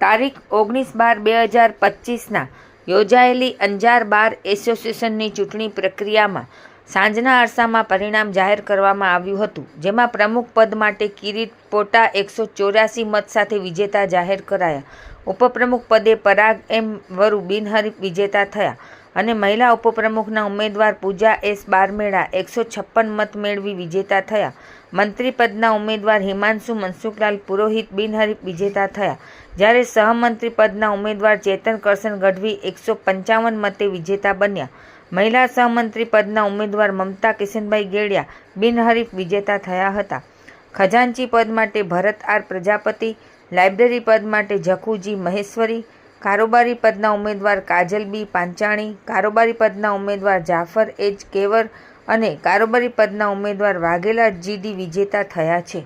તારીખ ઓગણીસ બાર બે હજાર પચીસના યોજાયેલી અંજાર બાર એસોસિએશનની ચૂંટણી પ્રક્રિયામાં સાંજના અરસામાં પરિણામ જાહેર કરવામાં આવ્યું હતું, જેમાં પ્રમુખ પદ માટે કિરીટ પોટા એકસો ચોર્યાસી મત સાથે વિજેતા જાહેર કરાયા. ઉપપ્રમુખ પદે પરાગ એમ વરુ બિનહરીફ વિજેતા થયા. અને મહિલા ઉપપ્રમુખના ઉમેદવાર પૂજા એસ બારમેળા એકસો છપ્પન મત મેળવી વિજેતા થયા. મંત્રીપદના ઉમેદવાર હિમાંશુ મનસુખલાલ પુરોહિત બિનહરીફ વિજેતા થયા. જ્યારે સહમંત્રી પદના ઉમેદવાર ચેતન કરશન ગઢવી એકસો પંચાવન મતે વિજેતા બન્યા. મહિલા સહમંત્રી પદના ઉમેદવાર મમતા કિશનભાઈ ગેડિયા બિનહરીફ વિજેતા થયા હતા. ખજાનચી પદ માટે ભરત આર પ્રજાપતિ, લાઇબ્રેરી પદ માટે જખુજી મહેશ્વરી કારોબારી પદના ઉમેદવાર કાજલ બી પાંચાણી, કારોબારી પદના ઉમેદવાર જાફર એચ કેવર અને કારોબારી પદના ઉમેદવાર વાઘેલા જીડી વિજેતા થયા છે.